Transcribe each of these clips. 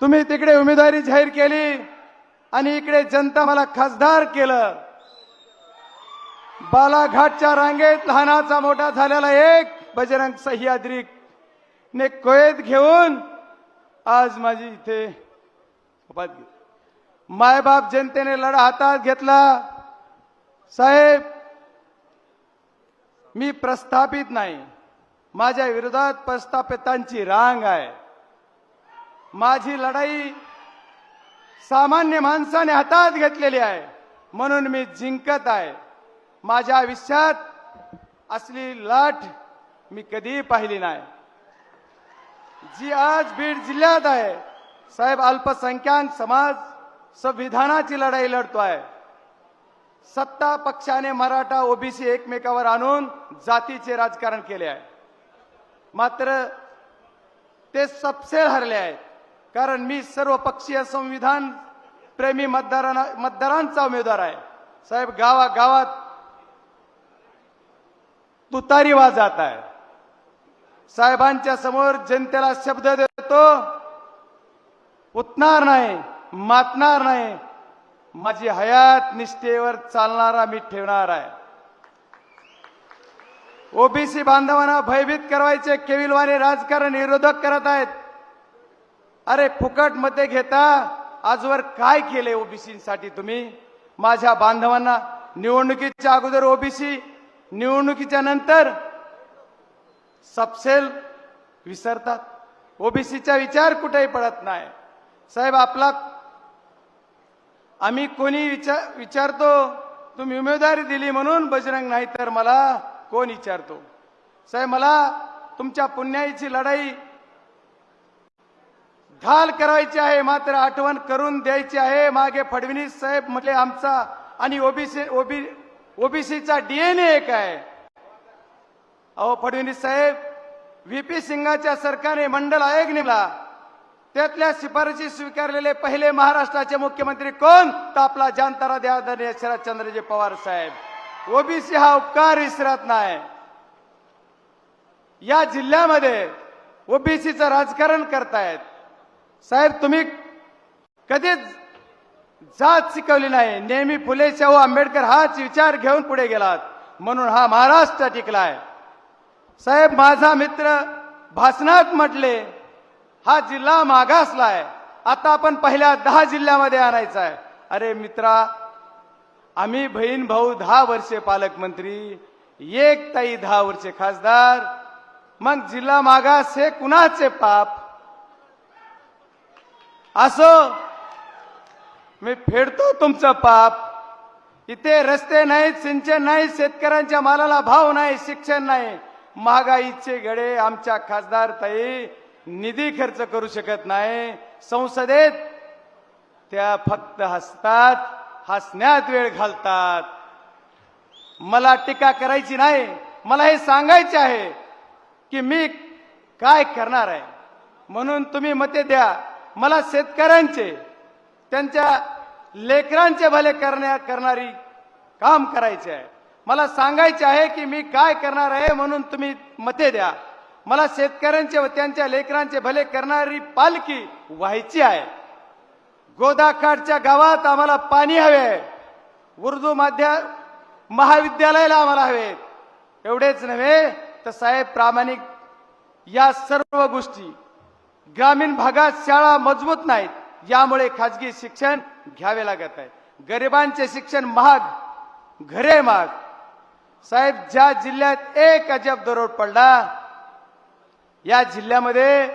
तुम्ही तिकडे उमेदवारी जाहीर केली आणि इकडे जनता मला खासदार केलं. बालाघाटच्या रांगेत लहानाचा मोठा झालेला एक बजरंग सह्याद्री ने कोयत घेऊन आज माझी इथे मायबाप जनतेने लढा हातात घेतला. साहेब मी प्रस्थापित नाही. माझ्या विरोधात प्रस्थापितांची रांग आहे. माझी लढाई सामान्य माणसाने हातात घेतलेली आहे. म्हणून मी जिंकत आहे. माझ्या आयुष्यात असली लाट मी कधीही पाहिली नाही. जी आज बीड जिल्ह्यात आहे साहेब अल्पसंख्याक समाज संविधानाची लढाई लढतो आहे. सत्ता पक्षाने मराठा ओबीसी एकमेकावर आणून जातीचे राजकारण केले आहे. मात्र ते सपसेल हरले आहेत. कारण मी सर्व पक्षीय संविधान प्रेमी मतदारांना मतदारांचा उमेदवार आहे. साहेब गावा गावात तुतारी वाजत आहे. साहेबांच्या समोर जनतेला शब्द देतो उतणार नाही मातणार नाही. माझी हयात निष्ठेवर चालणारा मी ठेवणार आहे. ओबीसी बांधवांना भयभीत करवायचे केविलवाने राजकारण विरोधक करत आहेत. अरे फुकट मते घेता आजवर काय केले ओबीसीसाठी तुम्ही? माझ्या बांधवांना निवडणुकीच्या अगोदर ओबीसी निवडणुकीच्या नंतर सपसेल विसरतात. ओबीसीचा विचार कुठेही पडत नाही. साहेब आपला आम्ही कोणी विचार विचारतो तुम्ही उमेदवारी दिली म्हणून बजरंग नाही तर मला कोण विचारतो? साहेब मला तुमच्या पुण्याईची लढाई ढाल करायची आहे मात्र आठवण करून द्यायची आहे. मागे फडणवीस साहेब म्हटले आमचा आणि ओबीसी ओबी ओबीसीचा डीएनए एक आहे. अहो फडणवीस साहेब व्हीपी सिंगाच्या सरकारने मंडल आयोग नेमला. त्यातल्या शिफारशी स्वीकारलेले पहिले महाराष्ट्राचे मुख्यमंत्री कोण? तर आपला जानतारा द्यादरणीय शरदचंद्रजी पवार साहेब. ओबीसी हा उपकार विसरत नाही. या जिल्ह्यामध्ये ओबीसीचं राजकारण करतायत. साहेब तुम्ही कधीच जात शिकवली नाही. नेहमी फुले शाहू आंबेडकर हाच विचार घेऊन पुढे गेलात. म्हणून हा महाराष्ट्र टिकलाय. साहेब माझा मित्र भाषणात म्हटले हा जिल्हा मागासला आहे आता आपण पहिल्या दहा जिल्ह्यामध्ये आणायचा आहे अरे मित्रा आम्ही बहीण भाऊ दहा वर्षे पालकमंत्री एक ताई दहा वर्षे खासदार. मग जिल्हा मागास हे कुणाचे पाप? असो मी फेडतो तुमचं पाप. इथे रस्ते नाहीत सिंचन नाही शेतकऱ्यांच्या मालाला भाव नाही शिक्षण नाही. महागाईचे गडे आमच्या खासदार ताई निधी खर्च करू शकत नाही. संसदेत त्या फक्त हसतात हसण्यात वेळ घालतात. मला टीका करायची नाही मला हे सांगायचे आहे की मी काय करणार आहे? म्हणून तुम्ही मते द्या. मला शेतकऱ्यांचे त्यांच्या लेकरांचे भले करण्या करणारी काम करायचे आहे. मला सांगायचे आहे की मी काय करणार आहे म्हणून तुम्ही मते द्या. मला शेतकऱ्यांचे व त्यांच्या लेकरांचे भले करणारी पालखी व्हायची आहे. गोदाकाठच्या गावात आम्हाला पाणी हवे उर्दू माध्यम महाविद्यालयाला आम्हाला हवे एवढेच नव्हे तर साहेब प्रामाणिक या सर्व गोष्टी ग्रामीण भागात शाळा मजबूत नाहीत यामुळे खाजगी शिक्षण घ्यावे लागत आहे. गरिबांचे शिक्षण महाग घरे महाग. साहेब ज्या जिल्ह्यात एक अजब दरोड पडला या जिल्ह्यामध्ये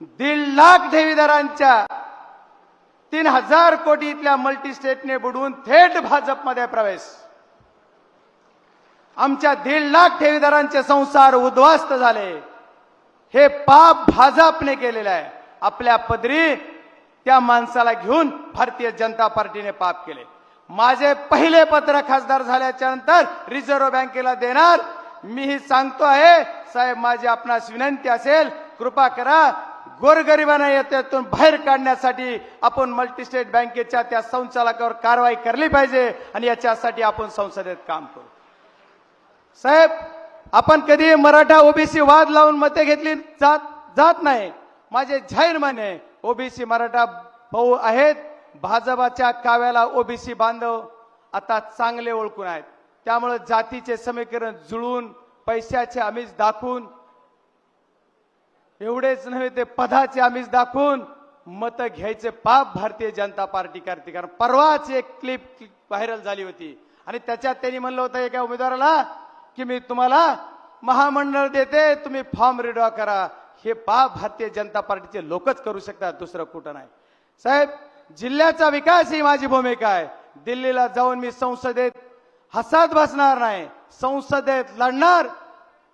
दीड लाख ठेवीदारांच्या तीन हजार कोटी इथल्या मल्टी स्टेटने बुडवून थेट भाजपमध्ये प्रवेश. आमच्या दीड लाख ठेवीदारांचे संसार उद्ध्वस्त झाले. हे पाप भाजपने केलेलं आहे. आपल्या पदरी त्या माणसाला घेऊन भारतीय जनता पार्टीने पाप केले. माझे पहिले पत्र खासदार झाल्याच्यानंतर रिझर्व्ह बँकेला देणार. मीही सांगतो आहे साहेब माझी आपणास विनंती असेल कृपा करा गोरगरिबांना यातून बाहेर काढण्यासाठी आपण मल्टीस्टेट बँकेच्या त्या संचालकावर कारवाई करली पाहिजे आणि याच्यासाठी आपण संसदेत काम करू. साहेब आपण कधी मराठा ओबीसी वाद लावून मते घेतली जात जात नाही. माझे जाहीर माने ओबीसी मराठा भाऊ आहेत भाजपाच्या काव्याला ओबीसी बांधव आता चांगले ओळखून आहेत. त्यामुळे जातीचे समीकरण जुळून पैशाचे आमिष दाखवून एवढेच नव्हे ते पदाचे आमिष दाखवून मत घ्यायचे पाप भारतीय जनता पार्टी करते. कारण परवाच एक क्लिप व्हायरल झाली होती. आणि त्याच्यात त्यांनी म्हणलं होतं एका उमेदवाराला की मी तुम्हाला महामंडळ देते तुम्ही फॉर्म रिड्रॉ करा. हे पाप भारतीय जनता पार्टीचे लोकच करू शकतात दुसरं कुठं नाही. साहेब जिल्ह्याचा विकास ही माझी भूमिका आहे. दिल्लीला जाऊन मी संसदेत हसात बसणार नाही. संसदेत लढणार.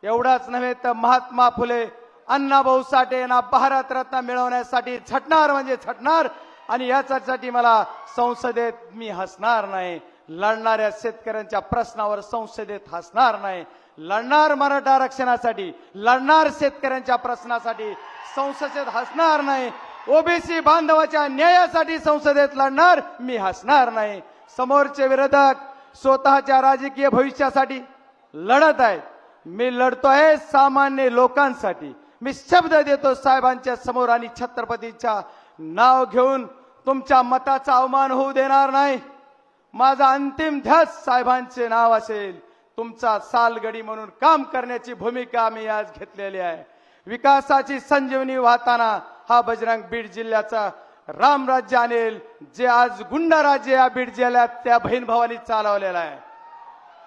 एवढाच नव्हे तर महात्मा फुले अण्णाभाऊ साठे यांना भारतरत्न मिळवण्यासाठी झटणार म्हणजे झटणार. आणि याच्यासाठी मला संसदेत मी हसणार नाही. लढणाऱ्या शेतकऱ्यांच्या प्रश्नावर संसदेत हसणार नाही. लढणार मराठा आरक्षणासाठी लढणार शेतकऱ्यांच्या प्रश्नासाठी संसदेत हसणार नाही. ओबीसी बांधवाच्या न्यायासाठी संसदेत लढणार मी हसणार नाही. समोरचे विरोधक स्वतःच्या राजकीय भविष्यासाठी लढत आहेत. मी लढतोय सामान्य लोकांसाठी. मी शब्द देतो साहेबांच्या समोर आणि छत्रपतीच्या नाव घेऊन तुमच्या मताचा अवमान होऊ देणार नाही. माझा अंतिम ध्यास साहेबांचे नाव असेल. तुमचा सालगडी म्हणून काम करण्याची भूमिका मी आज घेतलेली आहे. विकासाची संजीवनी वाहताना हा बजरंग बीड जिल्ह्याचा रामराज्य आणेल जे आज गुंडा राज्य या बीड जिल्ह्यात त्या बहीण भावानी चालवलेला आहे.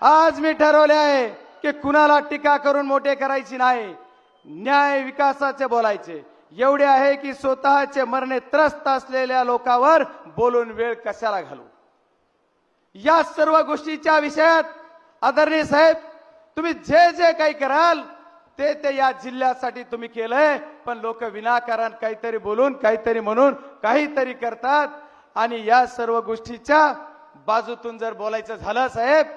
आज मी ठरवले आहे की कुणाला टीका करून मोठे करायची नाही. न्याय विकासाचे बोलायचे. एवढे आहे की स्वतःचे मरणे त्रस्त असलेल्या लोकांवर बोलून वेळ कशाला घालू? या सर्व गोष्टीच्या विषयात आदरणीय साहेब तुम्ही जे जे काही कराल ते ते या जिल्ह्यासाठी तुम्ही केलंय. पण लोक विनाकारण काहीतरी बोलून काहीतरी म्हणून काहीतरी करतात. आणि या सर्व गोष्टीच्या बाजूतून जर बोलायचं झालं साहेब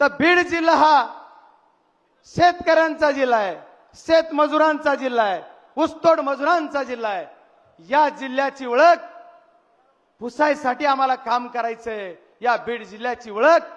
तर बीड जिल्हा हा शेतकऱ्यांचा जिल्हा आहे शेतमजुरांचा जिल्हा आहे ऊसतोड मजुरांचा जिल्हा आहे. या जिल्ह्याची ओळख पुसायसाठी आम्हाला काम करायचंय. या बीड जिल्ह्याची ओळख.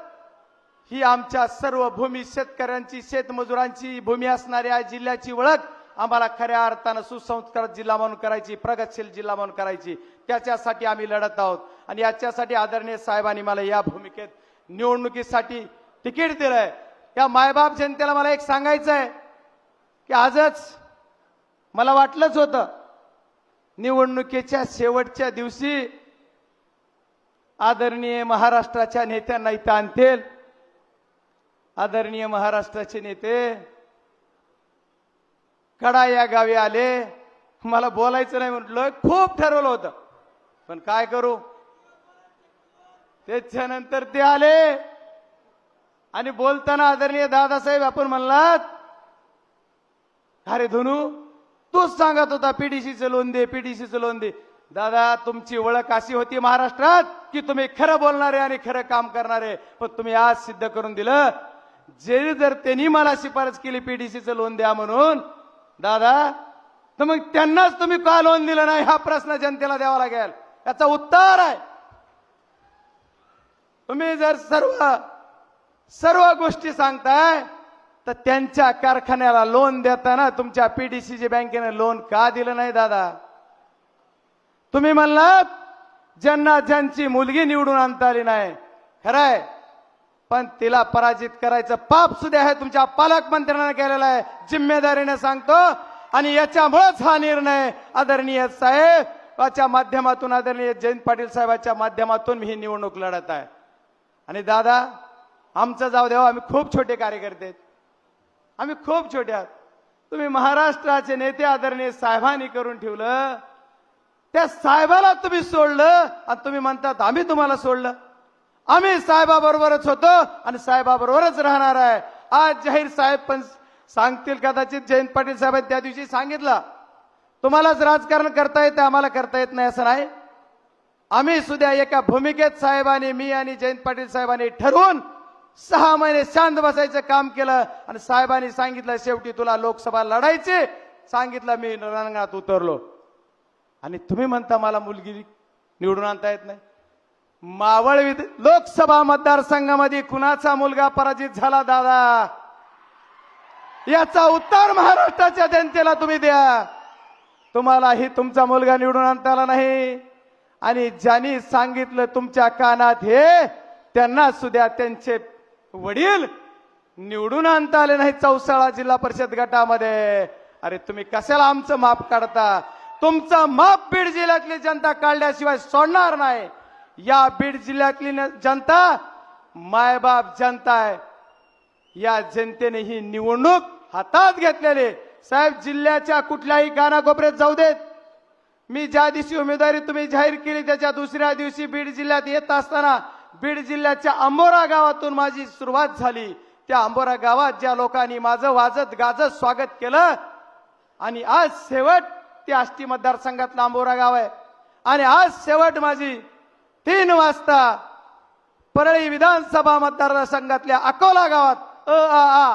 ही आमच्या सर्व भूमी शेतकऱ्यांची शेतमजुरांची भूमी असणाऱ्या जिल्ह्याची ओळख. आम्हाला खऱ्या अर्थानं सुसंस्कार जिल्हा म्हणून करायची प्रगतशील जिल्हा म्हणून करायची. त्याच्यासाठी आम्ही लढत आहोत. आणि याच्यासाठी आदरणीय साहेबांनी मला या भूमिकेत निवडणुकीसाठी तिकीट दिलंय. त्या मायबाप जनतेला मला एक सांगायचं आहे की आजच मला वाटलंच होतं निवडणुकीच्या शेवटच्या दिवशी आदरणीय महाराष्ट्राच्या नेत्यांना इथं आणतील. आदरणीय महाराष्ट्राचे नेते कडा या गावी आले. मला बोलायचं नाही म्हटलं खूप ठरवलं होतं. पण काय करू? त्याच्यानंतर ते आले. आणि बोलताना आदरणीय दादासाहेब आपण म्हणलात अरे धनू तूच सांगत होता पीडीसीचं लोन दे पीडीसीचं लोन दे. दादा तुमची ओळख अशी होती महाराष्ट्रात की तुम्ही खरं बोलणारे आणि खरं काम करणारे पण तुम्ही आज सिद्ध करून दिलं. जे जर त्यांनी मला शिफारस केली पीडीसीचं लोन द्या म्हणून दादा तर मग त्यांनाच तुम्ही का लोन दिलं नाही? हा प्रश्न जनतेला द्यावा लागेल. याचा उत्तर आहे. तुम्ही जर सर्व सर्व गोष्टी सांगताय तर त्यांच्या कारखान्याला लोन देताना तुमच्या पीडीसीच्या बँकेने लोन का दिलं नाही दादा? तुम्ही म्हणलात ज्यांना ज्यांची मुलगी निवडून आणता आली नाही खरंय पण तिला पराजित करायचं पाप सुद्धा आहे तुमच्या पालकमंत्र्यांना केलेला आहे जिम्मेदारीने सांगतो आणि याच्यामुळेच हा निर्णय आदरणीय साहेबाच्या माध्यमातून आदरणीय जयंत पाटील साहेबाच्या माध्यमातून ही निवडणूक लढत आहे. आणि दादा आमचं जाऊ देवा हो, आम्ही खूप छोटे कार्यकर्ते आम्ही खूप छोटे आहात. तुम्ही महाराष्ट्राचे नेते आदरणीय साहेबांनी करून ठेवलं त्या साहेबाला तुम्ही सोडलं आणि तुम्ही म्हणतात आम्ही तुम्हाला सोडलं. आम्ही साहेबाबरोबरच होतो आणि साहेबाबरोबरच राहणार आहे. आज जाहीर साहेब पण सांगतील कदाचित जयंत पाटील साहेबांनी त्या दिवशी सांगितलं. तुम्हालाच राजकारण करता येतं आम्हाला करता येत नाही असं नाही. आम्ही सुद्धा एका भूमिकेत साहेबांनी मी आणि जयंत पाटील साहेबांनी ठरवून सहा महिने शांत बसायचं काम केलं आणि साहेबांनी सांगितलं शेवटी तुला लोकसभा लढायची सांगितलं मी रणांगणात उतरलो. आणि तुम्ही म्हणता मला मुलगी निवडून आणता येत नाही? मावळ विध लोकसभा मतदारसंघामध्ये कुणाचा मुलगा पराजित झाला दादा? याचा उत्तर महाराष्ट्राच्या जनतेला तुम्ही द्या. तुम्हालाही तुमचा मुलगा निवडून आणता आला नाही. आणि ज्यांनी सांगितलं तुमच्या कानात हे त्यांना सुद्धा त्यांचे वडील निवडून आणता आले नाही चौसाळा जिल्हा परिषद गटामध्ये. अरे तुम्ही कशाला आमचं माप काढता? तुमचा माप बीड जिल्ह्यातली जनता काढल्याशिवाय सोडणार नाही. या बीड जिल्ह्यातली न- जनता मायबाप जनता आहे. या जनतेने ही निवडणूक हातात घेतलेली साहेब जिल्ह्याच्या कुठल्याही कानाकोपऱ्यात जाऊ देत. मी ज्या दिवशी उमेदवारी तुम्ही जाहीर केली त्याच्या दुसऱ्या दिवशी बीड जिल्ह्यात येत असताना बीड जिल्ह्याच्या अंबोरा गावातून माझी सुरुवात झाली. त्या अंबोरा गावात ज्या लोकांनी माझं वाजत गाजत स्वागत केलं आणि आज शेवट ते आष्टी मतदारसंघातलं लांबोरा गाव आहे. आणि आज शेवट माझी तीन वाजता परळी विधानसभा मतदारसंघातल्या अकोला गावात अ आ आ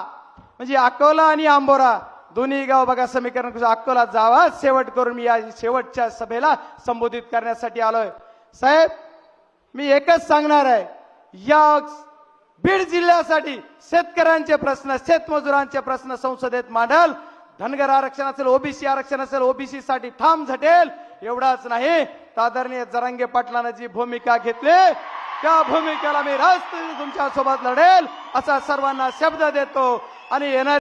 म्हणजे अकोला आणि आंबोरा दोन्ही गाव बघा समीकरण कसं अकोला जावा शेवट करून मी या शेवटच्या सभेला संबोधित करण्यासाठी आलोय. साहेब मी एकच सांगणार आहे या बीड जिल्ह्यासाठी शेतकऱ्यांचे प्रश्न शेतमजुरांचे प्रश्न संसदेत मांडल धनगर आरक्षण असेल ओबीसी आरक्षण असेल ओबीसी साठी ठाम झटेल. एवढाच नाही. तर आदरणीय जरांगे पाटलानं जी भूमिका घेतली त्या भूमिकेला मी रास्त तुमच्यासोबत लढेल असा सर्वांना शब्द देतो. आणि येणार